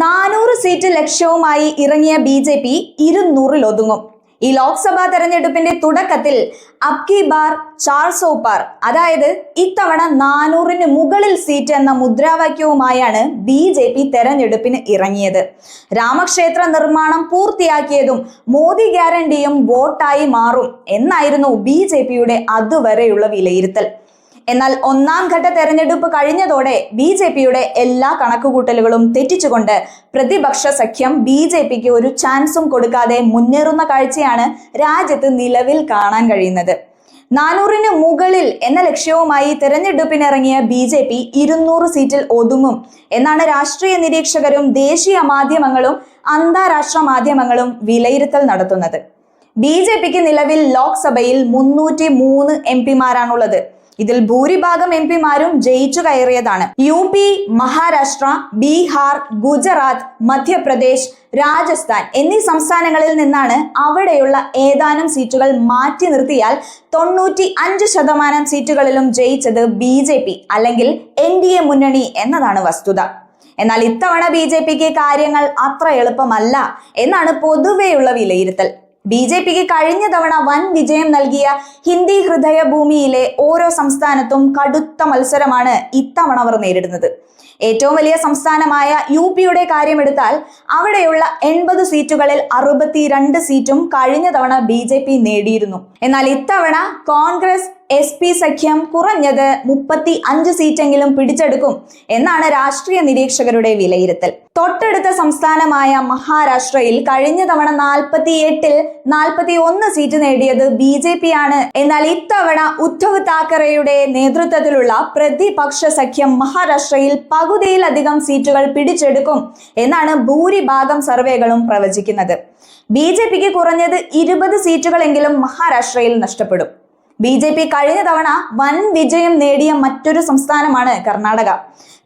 നാനൂറ് സീറ്റ് ലക്ഷ്യവുമായി ഇറങ്ങിയ ബി ജെ പി ഇരുന്നൂറിൽ ഒതുങ്ങും. ഈ ലോക്സഭാ തെരഞ്ഞെടുപ്പിന്റെ തുടക്കത്തിൽ അബ്കി ബാർ ചാർ പാർ അതായത് ഇത്തവണ നാനൂറിന് മുകളിൽ സീറ്റ് എന്ന മുദ്രാവാക്യവുമായാണ് ബി ജെ പി തെരഞ്ഞെടുപ്പിന് ഇറങ്ങിയത്. രാമക്ഷേത്ര നിർമ്മാണം പൂർത്തിയാക്കിയതും മോദി ഗ്യാരണ്ടിയും വോട്ടായി മാറും എന്നായിരുന്നു ബി ജെ പിയുടെ അതുവരെയുള്ള വിലയിരുത്തൽ. എന്നാൽ ഒന്നാം ഘട്ട തെരഞ്ഞെടുപ്പ് കഴിഞ്ഞതോടെ ബി ജെ പിയുടെ എല്ലാ കണക്കുകൂട്ടലുകളും തെറ്റിച്ചുകൊണ്ട് പ്രതിപക്ഷ സഖ്യം ബി ജെ പിക്ക് ഒരു ചാൻസും കൊടുക്കാതെ മുന്നേറുന്ന കാഴ്ചയാണ് രാജ്യത്ത് നിലവിൽ കാണാൻ കഴിയുന്നത്. നാനൂറിന് മുകളിൽ എന്ന ലക്ഷ്യവുമായി തെരഞ്ഞെടുപ്പിനിറങ്ങിയ ബി ജെ പി ഇരുന്നൂറ് സീറ്റിൽ ഒതുങ്ങും എന്നാണ് രാഷ്ട്രീയ നിരീക്ഷകരും ദേശീയ മാധ്യമങ്ങളും അന്താരാഷ്ട്ര മാധ്യമങ്ങളും വിലയിരുത്തൽ നടത്തുന്നത്. ബി ജെ പിക്ക് നിലവിൽ ലോക്സഭയിൽ മുന്നൂറ്റി മൂന്ന് എം പിമാരാണുള്ളത്. ഇതിൽ ഭൂരിഭാഗം എം പിമാരും ജയിച്ചു കയറിയതാണ്. യു പി മഹാരാഷ്ട്ര ബീഹാർ ഗുജറാത്ത് മധ്യപ്രദേശ് രാജസ്ഥാൻ എന്നീ സംസ്ഥാനങ്ങളിൽ നിന്നാണ് അവിടെയുള്ള ഏതാനും സീറ്റുകൾ മാറ്റി നിർത്തിയാൽ തൊണ്ണൂറ്റി അഞ്ച് ശതമാനം സീറ്റുകളിലും ജയിച്ചത് ബി ജെ പി അല്ലെങ്കിൽ എൻ ഡി എ മുന്നണി എന്നതാണ് വസ്തുത. എന്നാൽ ഇത്തവണ ബി ജെ പിക്ക് കാര്യങ്ങൾ അത്ര എളുപ്പമല്ല എന്നാണ് പൊതുവെയുള്ള വിലയിരുത്തൽ. ബി ജെ പിക്ക് കഴിഞ്ഞ തവണ വൻ വിജയം നൽകിയ ഹിന്ദി ഹൃദയ ഭൂമിയിലെ ഓരോ സംസ്ഥാനത്തും കടുത്ത മത്സരമാണ് ഇത്തവണ അവർ നേരിടുന്നത്. ഏറ്റവും വലിയ സംസ്ഥാനമായ യു പിയുടെ കാര്യമെടുത്താൽ അവിടെയുള്ള എൺപത് സീറ്റുകളിൽ അറുപത്തിരണ്ട് സീറ്റും കഴിഞ്ഞ തവണ ബി ജെ പി നേടിയിരുന്നു. എന്നാൽ ഇത്തവണ കോൺഗ്രസ് എസ് പി സഖ്യം കുറഞ്ഞത് മുപ്പത്തി അഞ്ച് സീറ്റെങ്കിലും പിടിച്ചെടുക്കും എന്നാണ് രാഷ്ട്രീയ നിരീക്ഷകരുടെ വിലയിരുത്തൽ. തൊട്ടടുത്ത സംസ്ഥാനമായ മഹാരാഷ്ട്രയിൽ കഴിഞ്ഞ തവണ നാൽപ്പത്തി എട്ടിൽ നാൽപ്പത്തി ഒന്ന് സീറ്റ് നേടിയത് ബി ജെ പി ആണ് എന്നാൽ ഇത്തവണ ഉദ്ധവ് താക്കറെയുടെ നേതൃത്വത്തിലുള്ള പ്രതിപക്ഷ സഖ്യം മഹാരാഷ്ട്രയിൽ പകുതിയിലധികം സീറ്റുകൾ പിടിച്ചെടുക്കും എന്നാണ് ഭൂരിഭാഗം സർവേകളും പ്രവചിക്കുന്നത്. ബി ജെ പിക്ക് കുറഞ്ഞത് ഇരുപത് സീറ്റുകളെങ്കിലും മഹാരാഷ്ട്രയിൽ നഷ്ടപ്പെടും. ബി ജെ പി കഴിഞ്ഞ തവണ വൻ വിജയം നേടിയ മറ്റൊരു സംസ്ഥാനമാണ് കർണാടക.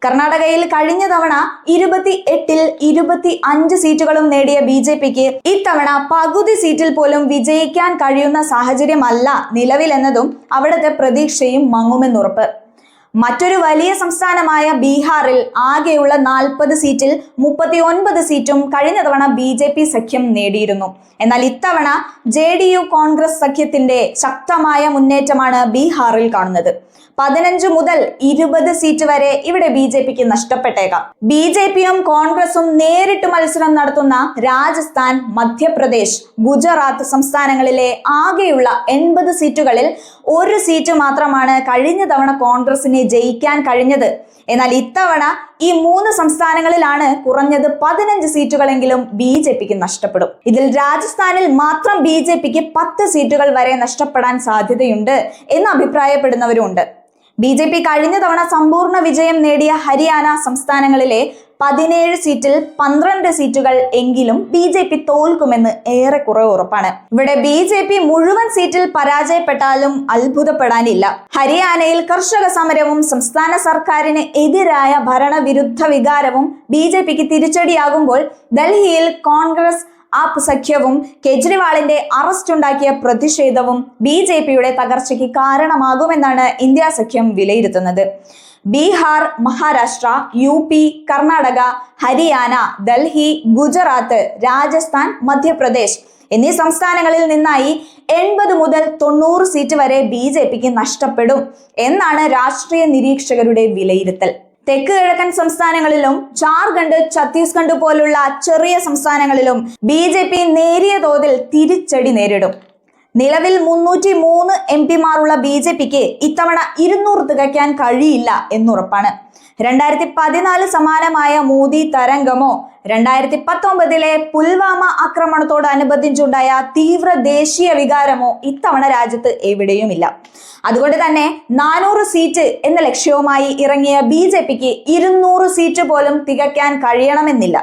കർണാടകയിൽ കഴിഞ്ഞ തവണ ഇരുപത്തി എട്ടിൽ ഇരുപത്തി അഞ്ച് സീറ്റുകളും നേടിയ ബി ജെ പിക്ക് ഇത്തവണ പകുതി സീറ്റിൽ പോലും വിജയിക്കാൻ കഴിയുന്ന സാഹചര്യമല്ല നിലവിലെന്നതും അവിടുത്തെ പ്രതീക്ഷയും മങ്ങുമെന്നുറപ്പ്. മറ്റൊരു വലിയ സംസ്ഥാനമായ ബീഹാറിൽ ആകെയുള്ള നാൽപ്പത് സീറ്റിൽ മുപ്പത്തി ഒൻപത് സീറ്റും കഴിഞ്ഞ തവണ ബി ജെ പി സഖ്യം നേടിയിരുന്നു. എന്നാൽ ഇത്തവണ ജെ ഡി യു കോൺഗ്രസ് സഖ്യത്തിന്റെ ശക്തമായ മുന്നേറ്റമാണ് ബീഹാറിൽ കാണുന്നത്. പതിനഞ്ച് മുതൽ ഇരുപത് സീറ്റ് വരെ ഇവിടെ ബി ജെ പിക്ക് നഷ്ടപ്പെട്ടേക്കാം. ബി ജെ പിയും കോൺഗ്രസും നേരിട്ട് മത്സരം നടത്തുന്ന രാജസ്ഥാൻ മധ്യപ്രദേശ് ഗുജറാത്ത് സംസ്ഥാനങ്ങളിലെ ആകെയുള്ള എൺപത് സീറ്റുകളിൽ ഒരു സീറ്റ് മാത്രമാണ് കഴിഞ്ഞ തവണ കോൺഗ്രസിനെ ജയിക്കാൻ കഴിഞ്ഞത്. എന്നാൽ ഇത്തവണ ഈ മൂന്ന് സംസ്ഥാനങ്ങളിലാണ് കുറഞ്ഞത് പതിനഞ്ച് സീറ്റുകളെങ്കിലും ബി ജെ പിക്ക് നഷ്ടപ്പെടും. ഇതിൽ രാജസ്ഥാനിൽ മാത്രം ബി ജെ പിക്ക് പത്ത് സീറ്റുകൾ വരെ നഷ്ടപ്പെടാൻ സാധ്യതയുണ്ട് എന്ന് അഭിപ്രായപ്പെടുന്നവരുമുണ്ട്. ബി ജെ പി കഴിഞ്ഞ തവണ സമ്പൂർണ വിജയം നേടിയ ഹരിയാന സംസ്ഥാനങ്ങളിലെ പതിനേഴ് സീറ്റിൽ പന്ത്രണ്ട് സീറ്റുകൾ എങ്കിലും ബി ജെ പി തോൽക്കുമെന്ന് ഏറെക്കുറെ ഉറപ്പാണ്. ഇവിടെ ബി ജെ പി മുഴുവൻ സീറ്റിൽ പരാജയപ്പെട്ടാലും അത്ഭുതപ്പെടാനില്ല. ഹരിയാനയിൽ കർഷക സമരവും സംസ്ഥാന സർക്കാരിന് എതിരായ ഭരണവിരുദ്ധ വികാരവും ബി ജെ പിക്ക് തിരിച്ചടിയാകുമ്പോൾ ഡൽഹിയിൽ കോൺഗ്രസ് ആപ്പ് സഖ്യവും കെജ്രിവാളിന്റെ അറസ്റ്റ് ഉണ്ടാക്കിയ പ്രതിഷേധവും ബി ജെ പിയുടെ തകർച്ചയ്ക്ക് കാരണമാകുമെന്നാണ് ഇന്ത്യ സഖ്യം വിലയിരുത്തുന്നത്. ബീഹാർ മഹാരാഷ്ട്ര യു പി കർണാടക ഹരിയാന ഡൽഹി ഗുജറാത്ത് രാജസ്ഥാൻ മധ്യപ്രദേശ് എന്നീ സംസ്ഥാനങ്ങളിൽ നിന്നായി എൺപത് മുതൽ തൊണ്ണൂറ് സീറ്റ് വരെ ബി നഷ്ടപ്പെടും എന്നാണ് രാഷ്ട്രീയ നിരീക്ഷകരുടെ വിലയിരുത്തൽ. തെക്ക് കിഴക്കൻ സംസ്ഥാനങ്ങളിലും ജാർഖണ്ഡ് ഛത്തീസ്ഗഡ് പോലുള്ള ചെറിയ സംസ്ഥാനങ്ങളിലും ബി നേരിയ തോതിൽ തിരിച്ചടി നേരിടും. നിലവിൽ മുന്നൂറ്റി മൂന്ന് എം പിമാരുള്ള ബി ജെ പിക്ക് ഇത്തവണ ഇരുന്നൂറ് തികയ്ക്കാൻ കഴിയില്ല എന്നുറപ്പാണ്. രണ്ടായിരത്തി പതിനാല് സമാനമായ മോദി തരംഗമോ രണ്ടായിരത്തി പത്തൊമ്പതിലെ പുൽവാമ ആക്രമണത്തോടനുബന്ധിച്ചുണ്ടായ തീവ്ര ദേശീയ വികാരമോ ഇത്തവണ രാജ്യത്ത് എവിടെയുമില്ല. അതുകൊണ്ട് തന്നെ നാനൂറ് സീറ്റ് എന്ന ലക്ഷ്യവുമായി ഇറങ്ങിയ ബി ജെ പിക്ക് ഇരുന്നൂറ് സീറ്റ് പോലും തികയ്ക്കാൻ കഴിയണമെന്നില്ല.